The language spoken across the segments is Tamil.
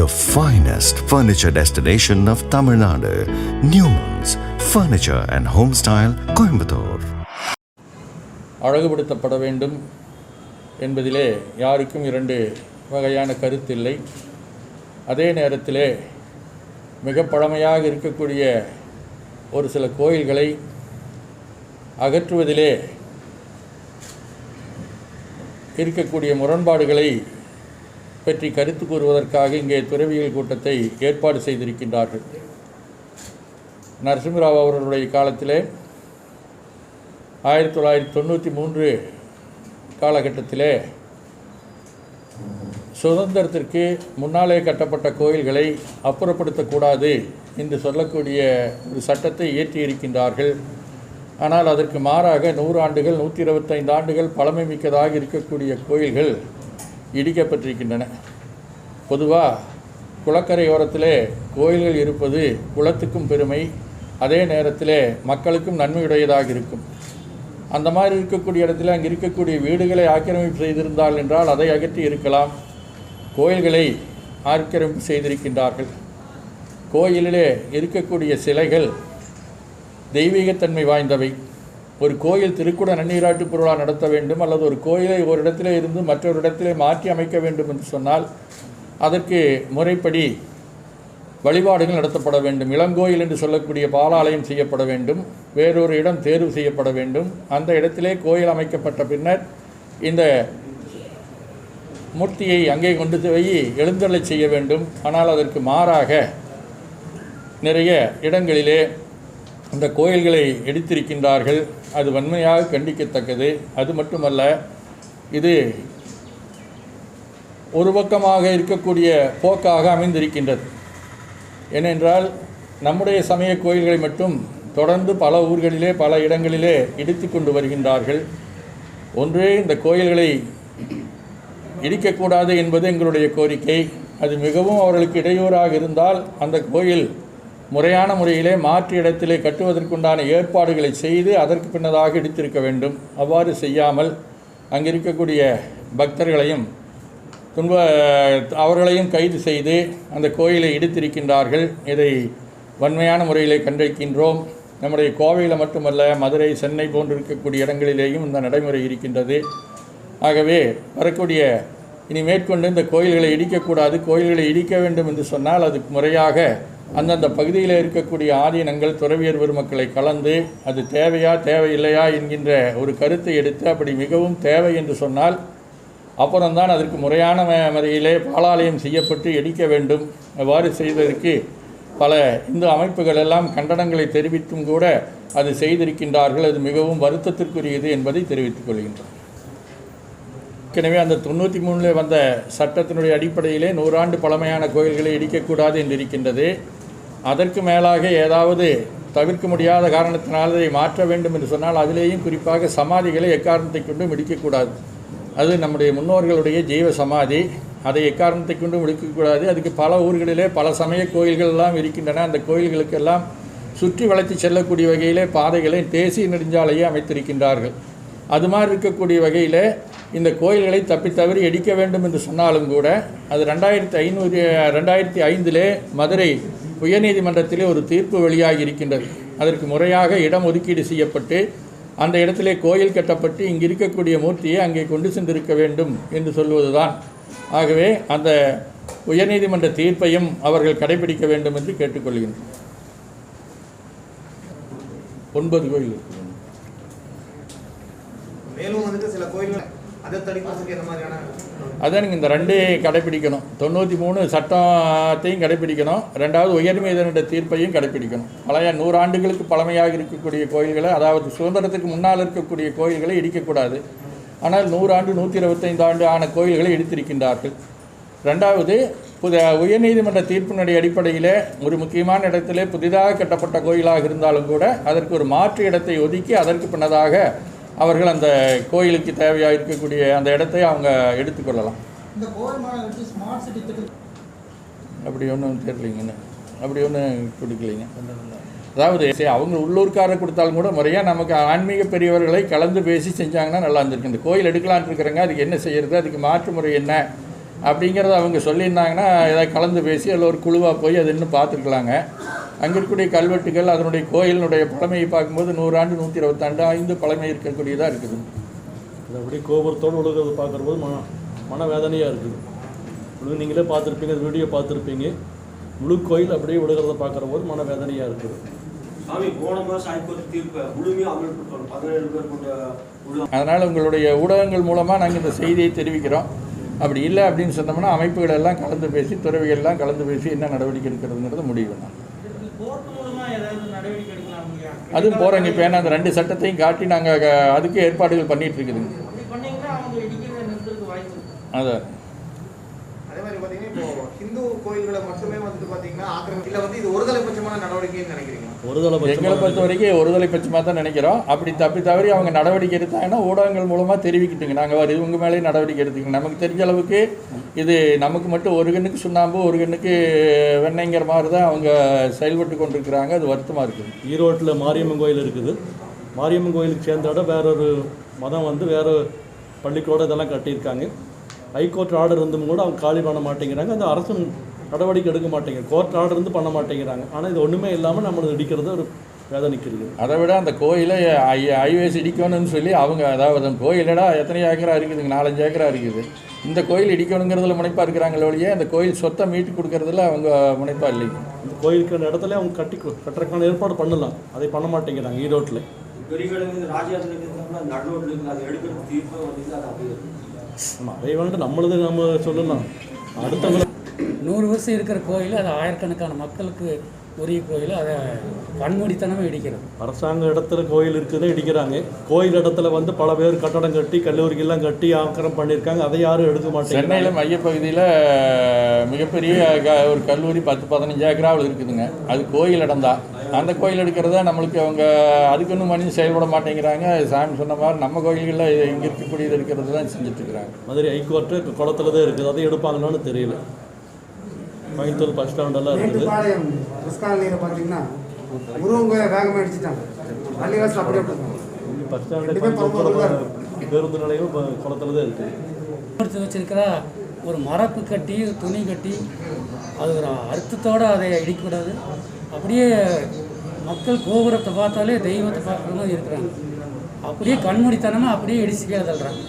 the finest furniture destination of Tamil Nadu, Newman's Furniture and Homestyle, Coimbatore. அழகுபடுத்தப்பட வேண்டும் என்பதிலே யாருக்கும் இரண்டு வகையான கருத்தில்லை அதே நேரத்திலே மிக பழமையாக இருக்கக்கூடிய ஒரு சில கோயில்களை அகற்றுவதிலே இருக்கக்கூடிய முரண்பாடுகளை பற்றி கருத்து கூறுவதற்காக இங்கே துறவியல் கூட்டத்தை ஏற்பாடு செய்திருக்கின்றார்கள். நரசிம்மராவ் அவர்களுடைய காலத்திலே ஆயிரத்தி தொள்ளாயிரத்தி தொண்ணூற்றி மூன்று காலகட்டத்திலே சுதந்திரத்திற்கு முன்னாலே கட்டப்பட்ட கோயில்களை அப்புறப்படுத்தக்கூடாது என்று சொல்லக்கூடிய ஒரு சட்டத்தை இயற்றியிருக்கின்றார்கள். ஆனால் அதற்கு மாறாக நூறு ஆண்டுகள் நூற்றி இருபத்தைந்து ஆண்டுகள் பழமை மிக்கதாக இருக்கக்கூடிய கோயில்கள் இடிக்கப்பட்டிருக்கின்றன. பொதுவாக குளக்கரையோரத்திலே கோயில்கள் இருப்பது குளத்துக்கும் பெருமை அதே நேரத்திலே மக்களுக்கும் நன்மையுடையதாக இருக்கும். அந்த மாதிரி இருக்கக்கூடிய இடத்துல அங்கே இருக்கக்கூடிய வீடுகளை ஆக்கிரமிப்பு செய்திருந்தால் என்றால் அதை அகற்றி இருக்கலாம். கோயில்களை ஆக்கிரமிப்பு செய்திருக்கின்றார்கள். கோயிலிலே இருக்கக்கூடிய சிலைகள் தெய்வீகத்தன்மை வாய்ந்தவை. ஒரு கோயில் திருக்குட நன்னீராட்டு பொருளா நடத்த வேண்டும் அல்லது ஒரு கோயிலை ஒரு இடத்திலே இருந்து மற்றொரு இடத்திலே மாற்றி அமைக்க வேண்டும் என்று சொன்னால் அதற்கு முறைப்படி வழிபாடுகள் நடத்தப்பட வேண்டும். இளங்கோயில் என்று சொல்லக்கூடிய பாலாலயம் செய்யப்பட வேண்டும். வேறொரு இடம் தேர்வு செய்யப்பட வேண்டும். அந்த இடத்திலே கோயில் அமைக்கப்பட்ட பின்னர் இந்த மூர்த்தியை அங்கே கொண்டு போய் எழுந்தருளை செய்ய வேண்டும். ஆனால் அதற்கு மாறாக நிறைய இடங்களிலே இந்த கோயில்களை இடித்திருக்கின்றார்கள். அது வன்மையாக கண்டிக்கத்தக்கது. அது மட்டுமல்ல இது ஒரு பக்கமாக இருக்கக்கூடிய போக்காக அமைந்திருக்கின்றது. ஏனென்றால் நம்முடைய சமய கோயில்களை மட்டும் தொடர்ந்து பல ஊர்களிலே பல இடங்களிலே இடித்து கொண்டு வருகின்றார்கள். ஒன்றே இந்த கோயில்களை இடிக்கக்கூடாது என்பது எங்களுடைய கோரிக்கை. அது மிகவும் அவர்களுக்கு இடையூறாக இருந்தால் அந்த கோயில் முறையான முறையிலே மாற்று இடத்திலே கட்டுவதற்குண்டான ஏற்பாடுகளை செய்து அதற்கு பின்னதாக இடித்திருக்க வேண்டும். அவ்வாறு செய்யாமல் அங்கே இருக்கக்கூடிய பக்தர்களையும் துன்ப அவர்களையும் கைது செய்து அந்த கோயிலை இடித்திருக்கின்றார்கள். இதை வன்மையான முறையிலே கண்டிருக்கின்றோம். நம்முடைய கோவையில் மட்டுமல்ல மதுரை சென்னை போன்று இருக்கக்கூடிய இடங்களிலேயும் இந்த நடைமுறை இருக்கின்றது. ஆகவே வரக்கூடிய இனி மேற்கொண்டு இந்த கோயில்களை இடிக்கக்கூடாது கோயில்களை இடிக்க வேண்டும் என்று சொன்னால் அதுக்கு முறையாக அந்தந்த பகுதியில் இருக்கக்கூடிய ஆதீனங்கள் துறவியர் பெருமக்களை கலந்து அது தேவையா தேவையில்லையா என்கின்ற ஒரு கருத்தை எடுத்து அப்படி மிகவும் தேவை என்று சொன்னால் அப்புறம்தான் அதற்கு முறையான முறையிலே பாலாலயம் செய்யப்பட்டு எடிக்க வேண்டும். அவ்வாறு செய்வதற்கு பல இந்து அமைப்புகள் எல்லாம் கண்டனங்களை தெரிவித்தும் கூட அது செய்திருக்கின்றார்கள். அது மிகவும் வருத்தத்திற்குரியது என்பதை தெரிவித்துக் கொள்கின்றோம். ஏற்கனவே அந்த தொண்ணூற்றி மூணில் வந்த சட்டத்தினுடைய அடிப்படையிலே நூறாண்டு பழமையான கோயில்களை இடிக்கக்கூடாது என்றிருக்கின்றது. அதற்கு மேலாக ஏதாவது தவிர்க்க முடியாத காரணத்தினால் அதை மாற்ற வேண்டும் என்று சொன்னால் அதிலேயும் குறிப்பாக சமாதிகளை எக்காரணத்தை கொண்டும் இடிக்கக்கூடாது. அது நம்முடைய முன்னோர்களுடைய ஜீவ சமாதி. அதை எக்காரணத்தை கொண்டும் இடிக்கக்கூடாது. அதுக்கு பல ஊர்களிலே பல சமய கோயில்கள் எல்லாம் இருக்கின்றன. அந்த கோயில்களுக்கெல்லாம் சுற்றி வளைத்து செல்லக்கூடிய வகையிலே பாதைகளை தேசிய நெடுஞ்சாலையை அமைத்திருக்கின்றார்கள். அது மாதிரி இருக்கக்கூடிய வகையில் இந்த கோயில்களை தப்பி தவறி இடிக்க வேண்டும் என்று சொன்னாலும் கூட அது ரெண்டாயிரத்தி ஐநூறு ரெண்டாயிரத்தி ஐந்திலே மதுரை உயர்நீதிமன்றத்திலே ஒரு தீர்ப்பு வெளியாகி இருக்கின்றது அதற்கு முறையாக இடம் ஒதுக்கீடு செய்யப்பட்டு அந்த இடத்திலே கோயில் கட்டப்பட்டு இங்கு இருக்கக்கூடிய மூர்த்தியை அங்கே கொண்டு சென்றிருக்க வேண்டும் என்று சொல்வதுதான். ஆகவே அந்த உயர்நீதிமன்ற தீர்ப்பையும் அவர்கள் கடைபிடிக்க வேண்டும் என்று கேட்டுக்கொள்கின்றனர் ஒன்பது கோயில் மேலும் வந்துட்டு சில கோயில்கள் இந்த அதான் இந்த ரெண்டே கடைப்பிடிக்கணும். தொண்ணூற்றி மூணு சட்டத்தையும் கடைப்பிடிக்கணும். ரெண்டாவது உயர்நீதிமன்ற தீர்ப்பையும் கடைப்பிடிக்கணும். பழைய நூறாண்டுகளுக்கு பழமையாக இருக்கக்கூடிய கோயில்களை அதாவது சுதந்திரத்துக்கு முன்னால் இருக்கக்கூடிய கோயில்களை இடிக்கக்கூடாது. ஆனால் நூறாண்டு நூற்றி இருபத்தைந்து ஆண்டு ஆன கோயில்களை இடித்திருக்கின்றார்கள். ரெண்டாவது புத உயர்நீதிமன்ற தீர்ப்பினுடைய அடிப்படையில் ஒரு முக்கியமான இடத்திலே புதிதாக கட்டப்பட்ட கோயிலாக இருந்தாலும் கூட அதற்கு ஒரு மாற்று இடத்தை ஒதுக்கி அதற்கு பின்னதாக அவர்கள் அந்த கோயிலுக்கு தேவையாக இருக்கக்கூடிய அந்த இடத்தை அவங்க எடுத்துக்கொள்ளலாம் அப்படி ஒன்றும் தெரியலைங்கண்ணே அப்படி ஒன்றும் கொடுக்கலைங்க. அதாவது அவங்க உள்ளூர்காரர் கொடுத்தாலும் கூட முறையாக நமக்கு ஆன்மீக பெரியவர்களை கலந்து பேசி செஞ்சாங்கன்னா நல்லா இருந்திருக்கு. இந்த கோயில் எடுக்கலான்ட்டு இருக்கிறாங்க அதுக்கு என்ன செய்யறது? அதுக்கு மாற்று முறை என்ன? அப்படிங்கிறத அவங்க சொல்லியிருந்தாங்கன்னா ஏதாவது கலந்து பேசி அதில் ஒரு குழுவாக போய் அது இன்னும் பார்த்துருக்கலாங்க. அங்கே இருக்கக்கூடிய கல்வெட்டுகள் அதனுடைய கோயிலினுடைய பழமையை பார்க்கும்போது நூறாண்டு நூற்றி இருபத்தாண்டு ஐந்து பழமை இருக்கக்கூடியதாக இருக்குது. அது அப்படியே கோபுரத்தோடு விழுகிறத பார்க்குறபோது மன மனவேதனையாக இருக்குது. முழு நீங்களே பார்த்துருப்பீங்க வீடியோ பார்த்துருப்பீங்க. முழு கோயில் அப்படியே விழுகிறத பார்க்குறபோது மனவேதனையாக இருக்குது. அதனால் உங்களுடைய ஊடகங்கள் மூலமாக நாங்கள் இந்த செய்தியை தெரிவிக்கிறோம். அப்படி இல்லை அப்படின்னு சொன்னோம்னா அமைப்புகள் எல்லாம் கலந்து பேசி துறவிகள் எல்லாம் கலந்து பேசி என்ன நடவடிக்கை எடுக்கிறதுங்கிறத முடிவு பண்ணலாம் அதுவும் போகிறோங்க இப்போ ஏன்னா அந்த ரெண்டு சட்டத்தையும் காட்டி நாங்கள் அதுக்கு ஏற்பாடுகள் பண்ணிட்டு இருக்குதுங்க அதான். அதே மாதிரி பாத்தீங்கன்னா இப்போ ஹிந்து கோயில்களை மட்டுமே வந்துட்டு பாத்தீங்கன்னா ஆக்கிரமி இல்ல வந்து இது ஒருதலை பட்சமான நடவடிக்கைன்னு நினைக்கிறீங்க ஒருதலை எங்களை பொறுத்த வரைக்கும் ஒருதலை பட்சமாக தான் நினைக்கிறோம். அப்படி தப்பி தவறி அவங்க நடவடிக்கை எடுத்தாங்கன்னா ஊடகங்கள் மூலமாக தெரிவிக்கிட்டுங்க. நாங்கள் வர இவங்க மேலேயும் நடவடிக்கை எடுத்துக்கங்க. நமக்கு தெரிஞ்ச அளவுக்கு இது நமக்கு மட்டும் ஒரு கண்ணுக்கு சுண்ணாம்பு ஒரு கண்ணுக்கு வெண்ணெய்ங்கிற மாதிரி தான் அவங்க செயல்பட்டு கொண்டிருக்கிறாங்க. அது வருத்தமாக இருக்குது. ஈரோட்டில் மாரியம்மன் கோயில் இருக்குது. மாரியம்மன் கோயிலுக்கு சேர்ந்த இடம் வேறொரு மதம் வந்து வேற பள்ளிக்கூடம் இதெல்லாம் கட்டியிருக்காங்க. ஹைகோர்ட் ஆர்டர் இருந்தும் கூட அவங்க காலி பண்ண மாட்டேங்கிறாங்க. அந்த அரசு நடவடிக்கை எடுக்க மாட்டேங்குது கோர்ட் ஆர்டர் இருந்து பண்ண மாட்டேங்கிறாங்க. ஆனால் இது ஒன்றுமே இல்லாமல் நம்மளை இடிக்கிறது ஒரு வேதனைக்கு அதை விட அந்த கோயிலை ஐ ஐவேஸ் இடிக்கணும்னு சொல்லி அவங்க அதாவது அந்த கோயிலடா எத்தனை ஏக்கரா இருக்குதுங்க நாலஞ்சு ஏக்கரா இருக்குது. இந்த கோயில் இடிக்கணுங்கிறதுல முனைப்பாக இருக்கிறாங்களே ஒழிய அந்த கோயில் சொத்தை மீட்டு கொடுக்கறதுல அவங்க முனைப்பாக இல்லைங்க. இந்த கோயிலுக்கு அந்த இடத்துல அவங்க கட்டி கட்டுறதுக்கான ஏற்பாடு பண்ணலாம். அதை பண்ண மாட்டேங்கிறாங்க ஈரோட்டில். ஆமாம் அதை வந்துட்டு நம்மளது நம்ம சொல்லலாம். அடுத்தவங்க நூறு வருஷம் இருக்கிற கோயில் அது ஆயிரக்கணக்கான மக்களுக்கு உரிய கோயில் அதை கண்மூடித்தனமாக இடிக்கிறது. அரசாங்க இடத்துல கோயில் இருக்குதுன்னு இடிக்கிறாங்க. கோயில் இடத்துல வந்து பல பேர் கட்டடம் கட்டி கல்லூரிகள்லாம் கட்டி ஆக்கிரம் பண்ணியிருக்காங்க. அதை யாரும் எடுக்க மாட்டேங்கிறாங்க. சென்னையில் மையப்பகுதியில் மிகப்பெரிய க- ஒரு கல்லூரி பத்து பதினஞ்சு ஏக்கராவில் இருக்குதுங்க. அது கோயில் இடம்தான் அந்த கோயில் எடுக்கிறத நம்மளுக்கு அவங்க அதுக்கு ஒன்றும் மனிதன் செயல்பட மாட்டேங்கிறாங்க. சாமி சொன்ன மாதிரி நம்ம கோயில்களில் இங்கே இருக்கக்கூடியது இருக்கிறது தான் செஞ்சுட்டு இருக்கிறாங்க. மதுரை ஹைகோர்ட்டு குளத்துல தான் இருக்குது. அதை எடுப்பாங்களான்னு தெரியல. கோயம்புத்தூர் பஸ் ஸ்டாண்டெல்லாம் இருக்குது மேட்டுப்பாளையம் கிறிஸ்காலனியில் பார்த்தீங்கன்னா முருகன் கோயிலை வேகமாக அடிச்சிட்டாங்க பள்ளிவாசல் அப்படியே பஸ் ஸ்டாண்டு பேருந்து நிலையம் இப்போ குளத்துல தான் இருக்குது வச்சிருக்கிற ஒரு மரப்பு கட்டி துணி கட்டி அது ஒரு அர்த்தத்தோடு அதை இடிக்கக்கூடாது. அப்படியே மக்கள் கோபுரத்தை பார்த்தாலே தெய்வத்தை பார்க்குற மாதிரி இருக்கிறாங்க. அப்படியே கண்மூடித்தனமாக அப்படியே இடிச்சு கீழே தள்ளுறாங்க.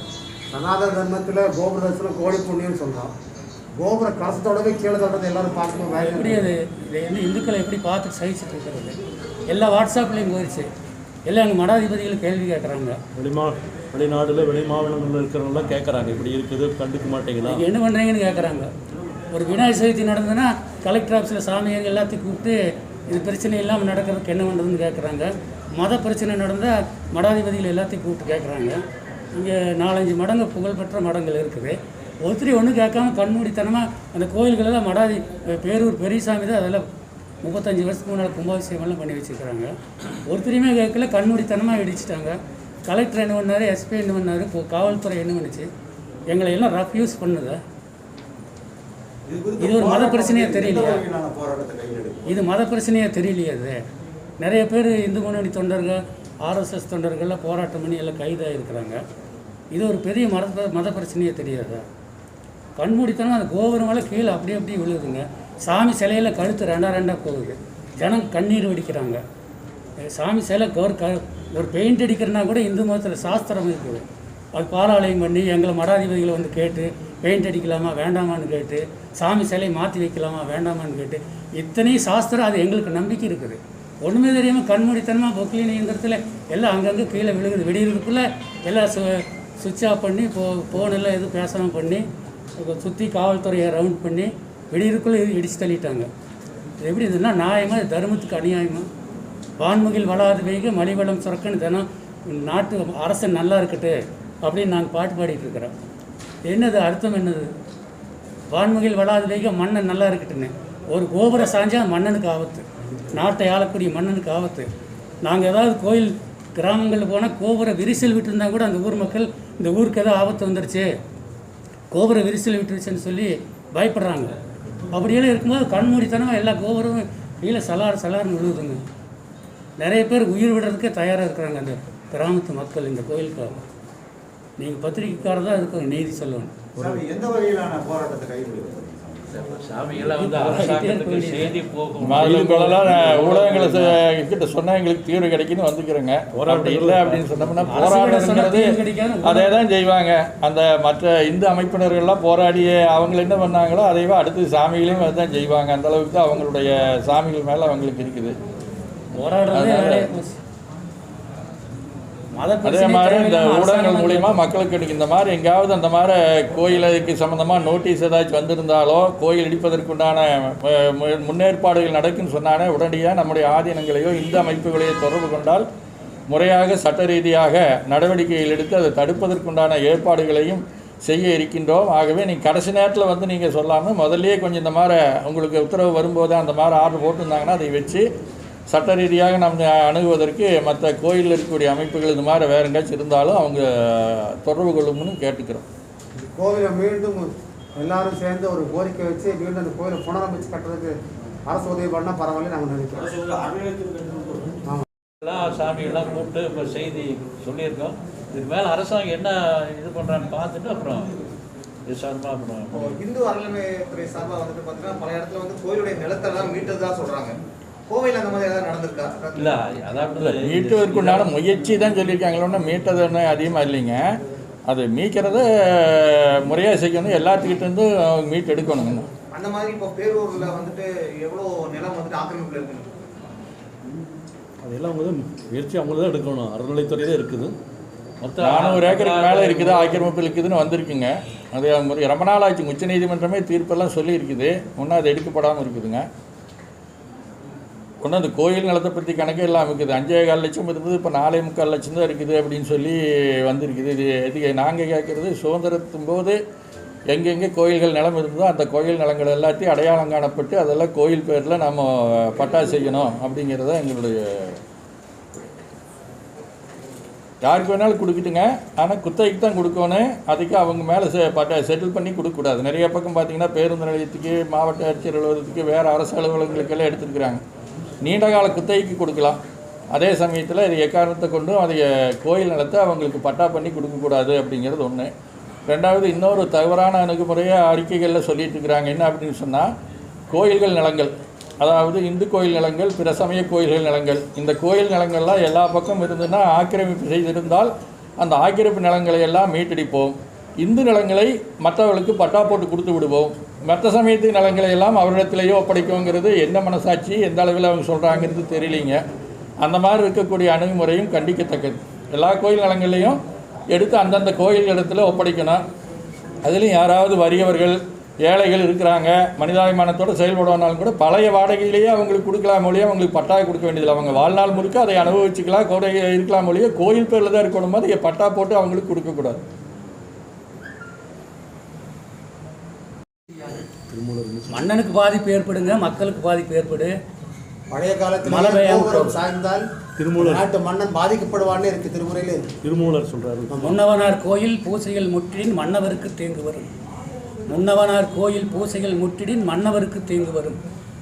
சனாதன தர்மத்தில் கோபுர தரிசனம் கோடி புண்ணியம்னு சொல்கிறோம் கோபுர கலசத்தோடவே கீழே தள்ளுறது எல்லாரும் பார்க்கணும் எப்படி அது? இதை வந்து இந்துக்களை எப்படி பார்த்து சகிச்சுட்டு இருக்கிறது? எல்லா வாட்ஸ்அப்லேயும் போயிடுச்சு எல்லாம் எங்கள் மடாதிபதிகள் கேள்வி கேட்குறாங்க. வெளிமா வெளிநாடுல வெளி மாநிலங்களில் இருக்கிறவங்களாம் கேட்குறாங்க. இப்படி இருக்குது கண்டுக்க மாட்டீங்களா? என்ன பண்ணுறீங்கன்னு கேட்குறாங்க. ஒரு விநாயகர் சதுர்த்தி நடந்ததுன்னா கலெக்டர் ஆஃபீஸில் சாமியார் எல்லாத்தையும் கூப்பிட்டு இது பிரச்சனை இல்லாமல் நடக்கிறதுக்கு என்ன பண்ணுறதுன்னு கேட்குறாங்க. மத பிரச்சனை நடந்தால் மடாதிபதிகள் எல்லாத்தையும் கூப்பிட்டு கேட்குறாங்க. இங்கே நாலஞ்சு மடங்கு புகழ்பெற்ற மடங்கள் இருக்குது. ஒருத்தரையும் ஒன்றும் கேட்காம கண்மூடித்தனமாக அந்த கோயில்களெல்லாம் மடாதி பேரூர் பெரியசாமி தான் அதெல்லாம் முப்பத்தஞ்சு வருஷத்துக்கு முன்னால் கும்பாபிஷேகம்லாம் பண்ணி வச்சுருக்கிறாங்க. ஒருத்தரையுமே கேட்கல கண்மூடித்தனமாக இடிச்சிட்டாங்க கலெக்டர் என்ன பண்ணார் எஸ்பி என்ன பண்ணார் இப்போ காவல்துறை என்ன பண்ணுச்சு எங்களை எல்லாம் ரஃப்யூஸ் பண்ணுதா? இது ஒரு மத பிரச்சனையே தெரியலையா? இது மத பிரச்சனையே தெரியலையா அது நிறைய பேர் இந்து முன்னணி தொண்டர்கள் ஆர்எஸ்எஸ் தொண்டர்கள்லாம் போராட்டம் பண்ணி எல்லாம் கைதாக இருக்கிறாங்க இது ஒரு பெரிய மத மத பிரச்சனையே தெரியாதா? கண்மூடித்தனம் அந்த கோபுரமெல்லாம் கீழே அப்படியே அப்படியே விழுகுதுங்க. சாமி சிலையில் கழுத்து ரெண்டா ரெண்டாக போகுது. ஜனம் கண்ணீர் வடிக்கிறாங்க. சாமி சிலை ஒரு க ஒரு பெயிண்ட் அடிக்கிறனா கூட இந்து மதத்தில் சாஸ்திரம் இருக்குது. அது பாலாலயம் பண்ணி எங்களை மடாதிபதிகளை வந்து கேட்டு பெயிண்ட் அடிக்கலாமா வேண்டாமான்னு கேட்டு சாமி சிலையை மாற்றி வைக்கலாமா வேண்டாமான்னு கேட்டு இத்தனையும் சாஸ்திரம் அது எங்களுக்கு நம்பிக்கை இருக்குது. ஒன்றுமே தெரியாமல் கண்மூடித்தனமாக பொக்லின் இயந்திரத்தில் எல்லாம் அங்கங்கே கீழே விழுகுது. வெடிக்கிறதுக்குள்ளே எல்லாம் சு சுவிட்ச் ஆஃப் பண்ணி போ ஃபோனெல்லாம் எதுவும் பேசாமல் பண்ணி சுற்றி காவல்துறையை ரவுண்ட் பண்ணி வெளியிருக்குள்ளே இடிச்சு தள்ளிட்டாங்க. இது எப்படி இதுனா நியாயமாக தர்மத்துக்கு அநியாயமாக வான்முகில் வளாது வைக மலிவளம் சுரக்கன்னு தினம் நாட்டு அரசன் நல்லா இருக்கட்டு அப்படின்னு நாங்கள் பாட்டு பாடிட்டு இருக்கிறோம். என்னது அர்த்தம் என்னது? வான்முகில் வளாது வைக மன்னன் நல்லா இருக்கட்டுன்னு. ஒரு கோபுர சாஞ்சா மன்னனுக்கு ஆபத்து. நாட்டை ஆளக்கூடிய மன்னனுக்கு ஆபத்து. நாங்கள் ஏதாவது கோயில் கிராமங்களில் போனால் கோபுர விரிசல் விட்டுருந்தா கூட அந்த ஊர் மக்கள் இந்த ஊருக்கு ஏதோ ஆபத்து வந்துருச்சு. கோபுர விரிசல் விட்டுருச்சுன்னு சொல்லி பயப்படுறாங்க. அப்படியெல்லாம் இருக்கும்போது கண்மூடித்தனமாக எல்லா கோபுரமும் கீழே சலார் சலார்னு விழுகுதுங்க நிறைய பேர் உயிர் விடுறதுக்கே தயாராக இருக்கிறாங்க அந்த கிராமத்து மக்கள் இந்த கோயிலுக்காக. நீங்கள் பத்திரிக்கைக்காரர் தான் அதுக்கு நீதி சொல்லணும். எந்த வகையிலான போராட்டத்தை கைவிடுவது சாமியெல்லாம் வந்து அரசாங்கத்துக்கு செய்தி போகும். அதில் இப்போலாம் ஊடகங்களை ச- கிட்ட சொன்னா எங்களுக்கு தீர்வு கிடைக்குன்னு வந்துக்கிறேங்க. அப்படி இல்லை அப்படின்னு சொன்னோம்னா கிடைக்காது. அதே தான் செய்வாங்க. அந்த மற்ற இந்து அமைப்பினர்கள்லாம் போராடி அவங்க என்ன பண்ணாங்களோ அதைவே அடுத்து சாமிகளையும் அதுதான் செய்வாங்க. அந்த அளவுக்கு தான் அவங்களுடைய சாமிகள் மேலே அவங்களுக்கு இருக்குது. போராடுறதே அதனால- வேலையா போச்சு. மத அதே மாதிரி இந்த ஊடகங்கள் மூலியமா மக்களுக்கு எடுக்க இந்த மாதிரி எங்கேயாவது அந்த மாதிரி கோயிலுக்கு சம்மந்தமாக நோட்டீஸ் ஏதாச்சும் வந்திருந்தாலோ கோயில் இடிப்பதற்குண்டான முன்னேற்பாடுகள் நடக்குன்னு சொன்னானே உடனடியாக நம்முடைய ஆதீனங்களையோ இந்து அமைப்புகளையோ தொடர்பு கொண்டால் முறையாக சட்ட ரீதியாக நடவடிக்கைகள் எடுத்து அதை தடுப்பதற்குண்டான ஏற்பாடுகளையும் செய்ய இருக்கின்றோம். ஆகவே நீங்கள் கடைசி நேரத்தில் வந்து நீங்கள் சொல்லாமல் முதல்லயே கொஞ்சம் இந்த மாதிரி உங்களுக்கு உத்தரவு வரும்போது அந்த மாதிரி ஆர்டர் போட்டிருந்தாங்கன்னா அதை வச்சு சட்ட ரீதியாக நம்ம அணுகுவதற்கு மற்ற கோயிலில் இருக்கக்கூடிய அமைப்புகள் இது மாதிரி வேறு எங்கேயாச்சும் இருந்தாலும் அவங்க தொடர்பு கொள்ளும்னு கேட்டுக்கிறோம். கோவிலை மீண்டும் எல்லாரும் சேர்ந்து ஒரு கோரிக்கை வச்சு மீண்டும் அந்த கோயிலை புனரமைச்சு கட்டுறதுக்கு அரசு உதவி பண்ணால் பரவாயில்ல நாங்கள் நினைக்கிறோம். எல்லாம் சாமியெல்லாம் கூப்பிட்டு இப்போ செய்தி சொல்லியிருக்கோம். இதுக்கு மேலே அரசாங்கம் என்ன இது பண்ணுறான்னு பார்த்துட்டு அப்புறம் இப்போ அப்புறம் இந்து அறநிலையத்துறை சார்பா வந்துட்டு பார்த்தீங்கன்னா பல இடத்துல வந்து கோயிலுடைய நிலத்தெல்லாம் மீட்டதா சொல்றாங்க. கோவில் அந்த மாதிரி ஏதாவது நடந்திருக்கா? இல்லை அதாவது மீட்டுவதற்குண்டான முயற்சி தான் சொல்லியிருக்காங்களோன்னா மீட்டது ஒன்றும் அதிகமாக இல்லைங்க. அது மீட்கிறத முறையாக செய்யணும் எல்லாத்துக்கிட்ட இருந்து அவங்க மீட் எடுக்கணுங்க. அந்த மாதிரி இப்போ பேரூர்ல வந்துட்டு எவ்வளோ நிலம் வந்துட்டு ஆக்கிரமிப்புல இருக்கு அதெல்லாம் வந்து முயற்சி அவங்கள தான் எடுக்கணும். அறநிலைத்துறை தான் இருக்குது. மொத்தம் நானூறு ஏக்கருக்கு மேலே இருக்குது ஆக்கிரமிப்பு இருக்குதுன்னு வந்திருக்குங்க. அது ரொம்ப நாள் ஆச்சு உச்சநீதிமன்றமே தீர்ப்பெல்லாம் சொல்லியிருக்குது. ஒன்றும் அது எடுக்கப்படாமல் இருக்குதுங்க. ஒன்று அந்த கோயில் நிலத்தை பற்றி கணக்கே இல்லாமல் இருக்குது. அஞ்சே கால் லட்சம் இருந்தது இப்போ நாலே முக்கால் லட்சம் தான் இருக்குது அப்படின்னு சொல்லி வந்திருக்குது. இது இது நாங்கள் கேட்குறது சுதந்திரத்தும் போது எங்கெங்கே கோயில்கள் நிலம் இருந்ததோ அந்த கோயில் நிலங்கள் எல்லாத்தையும் அடையாளம் காணப்பட்டு அதெல்லாம் கோயில் பேரில் நம்ம பட்டா செய்யணும் அப்படிங்கிறத எங்களுடைய யாருக்கு வேணாலும் கொடுக்கட்டுங்க. ஆனால் குத்தகைக்கு தான் கொடுக்கணும். அதுக்கு அவங்க மேலே செ பட்டா செட்டில் பண்ணி கொடுக்கக்கூடாது. நிறைய பக்கம் பார்த்தீங்கன்னா பேருந்து நிலையத்துக்கு மாவட்ட ஆட்சியர் அலுவலகத்துக்கு வேறு அரசு அலுவலகங்களுக்கெல்லாம் எடுத்துருக்குறாங்க. நீண்ட கால குத்தகைக்கு கொடுக்கலாம். அதே சமயத்தில் இது எக்காரணத்தை கொண்டும் அதை கோயில் நிலத்தை அவங்களுக்கு பட்டா பண்ணி கொடுக்கக்கூடாது அப்படிங்கிறது ஒன்று ரெண்டாவது இன்னொரு தவறான அணுகுமுறையை அறிக்கைகளில் சொல்லிட்டு இருக்கிறாங்க. என்ன அப்படின்னு சொன்னால் கோயில்கள் நிலங்கள். அதாவது இந்து கோயில் நிலங்கள் பிற சமய கோயில்கள் நிலங்கள். இந்த கோயில் நிலங்கள்லாம் எல்லா பக்கம் இருந்துன்னா ஆக்கிரமிப்பு செய்திருந்தால் அந்த ஆக்கிரமிப்பு நிலங்களை எல்லாம் மீட்டடிப்போம். இந்து நிலங்களை மற்றவர்களுக்கு பட்டா போட்டு கொடுத்து விடுவோம். மற்ற சமயத்து நலன்களை எல்லாம் அவரிடத்திலேயே ஒப்படைக்குங்கிறது என்ன மனசாட்சி எந்த அளவில் அவங்க சொல்கிறாங்கிறது தெரியலிங்க. அந்த மாதிரி இருக்கக்கூடிய அணுகுமுறையும் கண்டிக்கத்தக்கது. எல்லா கோயில் நலங்களையும் எடுத்து அந்தந்த கோயில் இடத்துல ஒப்படைக்கணும். அதுலேயும் யாராவது வறியவர்கள் ஏழைகள் இருக்கிறாங்க மனிதாபிமானத்தோடு செயல்படுவனாலும் கூட பழைய வாடகையிலேயே அவங்களுக்கு கொடுக்கலாம் மொழியே அவங்களுக்கு பட்டா கொடுக்க வேண்டியதில்லை. அவங்க வாழ்நாள் முழுக்க அதை அனுபவிச்சுக்கலாம் கோடை இருக்கலாம் மொழியே கோயில் பேரில் தான் இருக்கணும்? போது பட்டா போட்டு அவங்களுக்கு கொடுக்கக்கூடாது. மன்னனுக்கு பாதிப்பு ஏற்படுங்க மக்களுக்கு பாதிப்பு ஏற்படு. பழைய காலத்தில் மழை பெய்யாம கோபுரம். போகும். சாய்ந்தால் திருமூலர். நாட்டு மன்னன் பாதிக்கப்படுவான்னு இருக்கு திருமுறையில. திருமூலர் சொல்கிறாரு முன்னவனார் கோயில் பூசைகள் முற்றிடின் மன்னவருக்கு தீங்கு வரும். முன்னவனார் கோயில் பூசைகள் முற்றிடின் மன்னவருக்கு தீங்கு வரும்.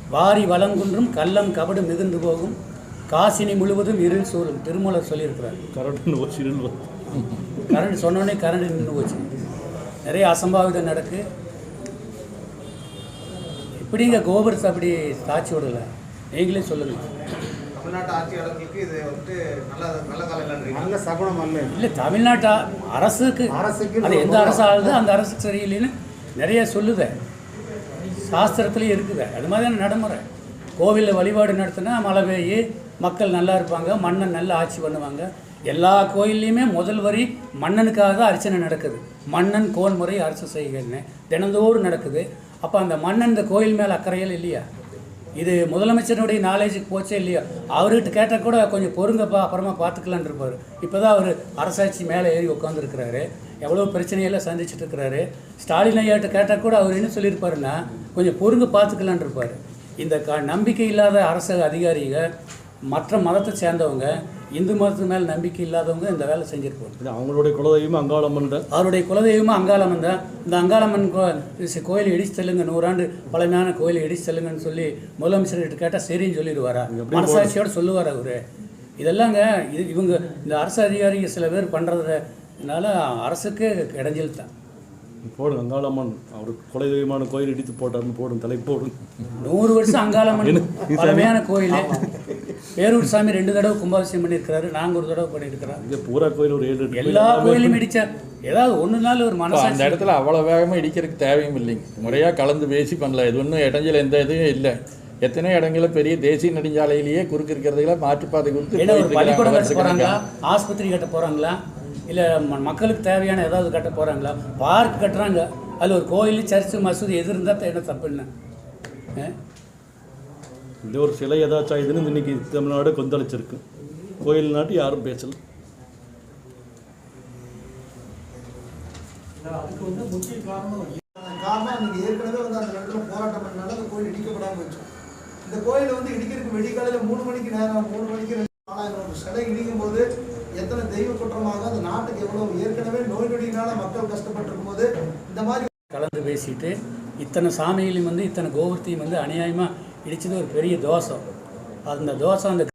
வாரி வளங்குன்றும் கள்ளம் கபடு மிகுந்து போகும். காசினி முழுவதும் இருள் சூழும். திருமூலர் சொல்லியிருக்கிறார். வந்து. கரண்ட் சொன்னோடனே கரண்ட் நின்று போச்சு. நிறைய அசம்பாவிதம் நடக்கு. இப்படிங்க கோபுரத்தை அப்படி சாட்சி விடல நீங்களே சொல்லுங்கள் தமிழ்நாட்டு ஆட்சியாளர்களுக்கு இது வந்துட்டு நல்ல நல்ல காலம் இல்லைன்றீங்க நல்ல சகுனம் அல்ல இல்லை தமிழ்நாட்டு அரசுக்கு அரசுக்கு அது எந்த அரசு ஆளுதோ அந்த அரசு சரியில்லைன்னு நிறைய சொல்லுத. சாஸ்திரத்துலேயும் இருக்குது. அது மாதிரியான நடைமுறை. கோவிலில் வழிபாடு நடத்தினா மழை பெய்யு மக்கள் நல்லா இருப்பாங்க மன்னன் நல்லா ஆட்சி பண்ணுவாங்க. எல்லா கோயில்லையுமே முதல் வரி மன்னனுக்காக தான் அர்ச்சனை நடக்குது. மன்னன் கோன்முறை அரசு செய்கிறேன்னு தினந்தோறும் நடக்குது. அப்போ அந்த மன்னன் இந்த கோயில் மேலே அக்கறையில் இல்லையா? இது முதலமைச்சருடைய நாலேஜுக்கு போச்சே இல்லையா? அவர்கிட்ட கேட்டால் கூட கொஞ்சம் பொறுங்கப்பா அப்புறமா பார்த்துக்கலான்னு இருப்பார். இப்போ தான் அவர் அரசாட்சி மேலே ஏறி உட்காந்துருக்கிறாரு எவ்வளோ பிரச்சனையெல்லாம் சந்திச்சுட்டு இருக்கிறாரு ஸ்டாலின் ஐயாட்ட கேட்டால் கூட அவர் என்ன சொல்லியிருப்பாருன்னா கொஞ்சம் பொறுங்க பார்த்துக்கலான் இருப்பார். இந்த க நம்பிக்கை இல்லாத அரசு அதிகாரிகள் மற்ற மதத்தை சேர்ந்தவங்க இந்து மதத்து மேல் நம்பிக்கை இல்லாதவங்க இந்த வேலை செஞ்சிருப்பாங்க இது அவங்களுடைய குலதெய்வம் அங்காளம்மன் தான். அவருடைய குலதெய்வமும் அங்காளம்மன் தான். இந்த அங்காளம்மன் கோயிலை இடிச்சு செல்லுங்க நூறாண்டு பழமையான கோயிலை இடிச்சு செல்லுங்கன்னு சொல்லி முதலமைச்சர்கிட்ட கேட்டால் சரின்னு சொல்லிடுவாரா? மனசாட்சியோட சொல்லுவார் அவரு. இதெல்லாங்க இது இவங்க இந்த அரசு அதிகாரிகள் சில பேர் பண்ணுறத அதனால் அரசுக்கு இடைஞ்சல் தான். போடுங்க அங்காளம்மன். அவர் கொலை தெய்வமான கோயில் இடித்து போட்டார்னு போடுங்க தலை போடுங்க நூறு வருஷம் அங்காளம்மன்? பழமையான கோயில். பேரூர் சாமி ரெண்டு தடவை கும்பாபிஷேகம் பண்ணியிருக்கிறாரு நாங்கள் ஒரு தடவை பண்ணியிருக்கிறோம். இங்கே பூரா கோயில் ஒரு ஏழு எல்லா கோயிலும் இடிச்சார். ஏதாவது ஒன்று நாள் ஒரு இப்போ அந்த இடத்துல அவ்வளோ வேகமாக இடிக்கிறதுக்கு தேவையும் இல்லைங்க முறையாக கலந்து பேசி பண்ணல இது ஒன்றும் இடைஞ்சல் எந்த இதுவும் இல்லை. எத்தனை இடங்களில் பெரிய தேசிய நெடுஞ்சாலையிலேயே குறுக்கு இருக்கிறதுல மாற்றுப்பாதை கொடுத்து பள்ளிக்கூடம் கட்ட. போகிறாங்களா ஆஸ்பத்திரி கட்ட போகிறாங்களா இல்லை மக்களுக்கு தேவையான ஏதாவது கட்ட போகிறாங்களா பார்க் கட்டுறாங்க. அதில் ஒரு கோயில் சர்ச்சு மசூதி எது இருந்தால் என்ன தப்பு என்ன இந்த ஒரு சிலை ஏதாச்சும் ஆயுதுன்னு இன்னைக்கு தமிழ்நாடு கொந்தளிச்சிருக்கு. கோயில் நாட்டு யாரும் பேசல. காரணம் நீங்க ஏற்கனவே வந்து அந்த இடத்துல போராட்டம் பண்ணனால அந்த கோயில் இடிக்கப்படாம போச்சு இந்த கோயில் வந்து இடிக்கிறதுக்கு விடிகாலையில மூணு மணிக்கு நேரம் மூணு மணிக்கு ஒரு சிலை இடிக்கும் போது எத்தனை தெய்வ குற்றமாக அந்த நாட்டுக்கு எவ்வளவு ஏற்கனவே நோய் நொடியினால மக்கள் கஷ்டப்பட்டிருக்கும் போது இந்த மாதிரி கலந்து பேசிட்டு இத்தனை சாமிகளையும் வந்து இத்தனை கோபுரத்தையும் வந்து அநியாயமாக இடிச்சது ஒரு பெரிய தோசை. அந்த தோசை அந்த